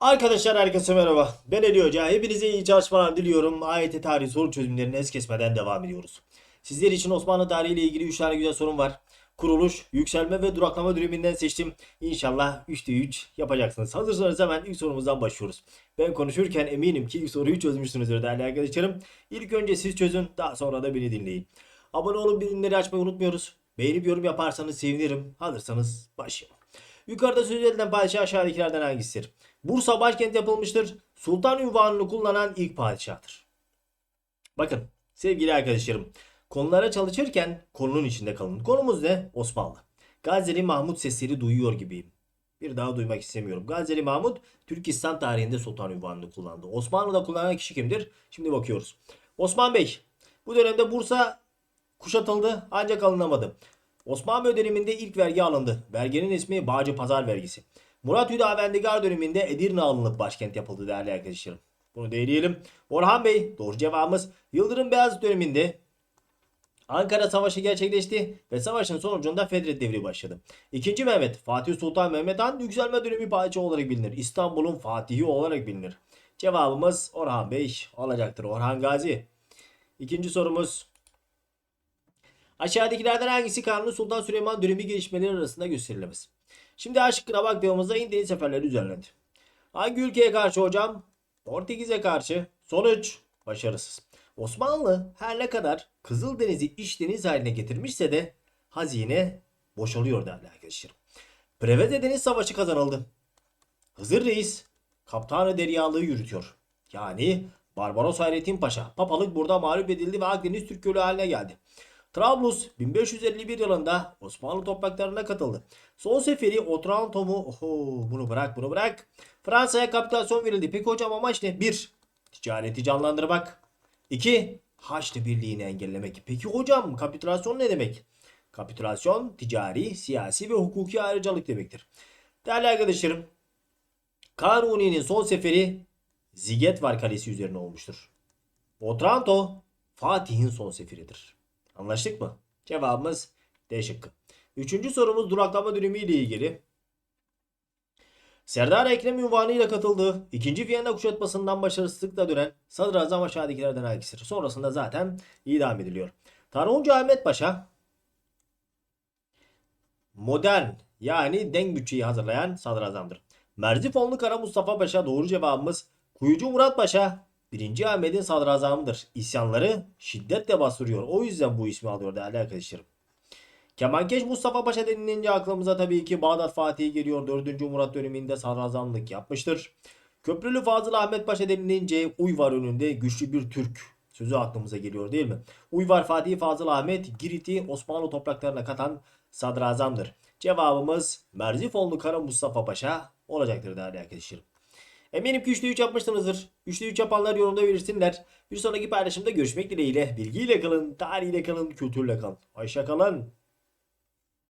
Arkadaşlar herkese merhaba. Ben Ali Hoca. Hepinize iyi çalışmalar diliyorum. AYT tarihi soru çözümlerine es kesmeden devam ediyoruz. Sizler için Osmanlı tarihi ile ilgili 3 tane güzel sorum var. Kuruluş, yükselme ve duraklama döneminden seçtim. İnşallah 3'te 3 yapacaksınız. Hazırsanız hemen ilk sorumuzdan başlıyoruz. Ben konuşurken eminim ki ilk soruyu çözmüşsünüzdür değerli arkadaşlarım. İlk önce siz çözün, daha sonra da beni dinleyin. Abone olup bildirimleri açmayı unutmuyoruz. Beğenip yorum yaparsanız sevinirim. Hazırsanız başlayalım. Yukarıda söz edilen padişah aşağıdakilerden hangisidir? Bursa başkent yapılmıştır. Sultan ünvanını kullanan ilk padişahtır. Bakın sevgili arkadaşlarım. Konulara çalışırken konunun içinde kalın. Konumuz ne? Osmanlı. Gazeli Mahmut sesleri duyuyor gibiyim. Bir daha duymak istemiyorum. Gazeli Mahmut Türkistan tarihinde sultan ünvanını kullandı. Osmanlı'da kullanan kişi kimdir? Şimdi bakıyoruz. Osman Bey bu dönemde Bursa kuşatıldı ancak alınamadı. Osmanlı döneminde ilk vergi alındı. Verginin ismi Bağcı Pazar vergisi. Murat Hüdavendigar döneminde Edirne alınıp başkent yapıldı değerli arkadaşlarım. Bunu değinelim. Orhan Bey doğru cevabımız Yıldırım Beyazıt döneminde Ankara Savaşı gerçekleşti ve savaşın sonucunda Fetret Devri başladı. İkinci Mehmet Fatih Sultan Mehmet Han yükselme dönemi padişahı olarak bilinir. İstanbul'un Fatihi olarak bilinir. Cevabımız Orhan Bey olacaktır. Orhan Gazi. İkinci sorumuz Aşağıdakilerden hangisi Kanuni Sultan Süleyman dönemi gelişmeleri arasında gösterilemez? Şimdi A şıkkına baktığımızda İndeniz seferleri düzenlendi. Hangi ülkeye karşı hocam? Portekiz'e karşı. Sonuç başarısız. Osmanlı her ne kadar Kızıldeniz'i iç deniz haline getirmişse de hazine boşalıyor değerli arkadaşlarım. Preveze Deniz Savaşı kazanıldı. Hızır Reis kaptanı deryalığı yürütüyor. Yani Barbaros Hayrettin Paşa papalık burada mağlup edildi ve Akdeniz Türk Gölü haline geldi. Trablus 1551 yılında Osmanlı topraklarına katıldı. Son seferi Otranto'mu oho bunu bırak bunu bırak. Fransa'ya kapitülasyon verildi. Peki hocam amaç ne? 1. Ticareti canlandırmak. 2. Haçlı Birliği'ni engellemek. Peki hocam kapitülasyon ne demek? Kapitülasyon ticari, siyasi ve hukuki ayrıcalık demektir. Değerli arkadaşlarım Kanuni'nin son seferi Zigetvar Kalesi üzerine olmuştur. Otranto Fatih'in son seferidir. Anlaştık mı? Cevabımız D şıkkı. Üçüncü sorumuz duraklama dönemi ile ilgili. Serdar Ekrem ünvanıyla katıldığı 2. Viyana kuşatmasından başarısızlıkla dönen sadrazam aşağıdakilerden hangisidir? Sonrasında zaten idam ediliyor. Tanrıuncu Ahmet Paşa modern yani denk bütçeyi hazırlayan sadrazamdır. Merzifonlu Kara Mustafa Paşa doğru cevabımız. Kuyucu Murat Paşa 1. Ahmet'in sadrazamıdır. İsyanları şiddetle bastırıyor. O yüzden bu ismi alıyor değerli arkadaşlarım. Kemankeş Mustafa Paşa denilince aklımıza tabii ki Bağdat Fatih geliyor. 4. Murat döneminde sadrazamlık yapmıştır. Köprülü Fazıl Ahmet Paşa denilince Uyvar önünde güçlü bir Türk sözü aklımıza geliyor değil mi? Uyvar Fatih Fazıl Ahmet Girit'i Osmanlı topraklarına katan sadrazamdır. Cevabımız Merzifonlu Kara Mustafa Paşa olacaktır değerli arkadaşlarım. Eminim ki 3'te 3 yapmışsınızdır. 3'te 3 yapanlar yorumda belirsinler. Bir sonraki paylaşımda görüşmek dileğiyle. Bilgiyle kalın, tarihiyle kalın, kültürle kalın. Hoşça kalın.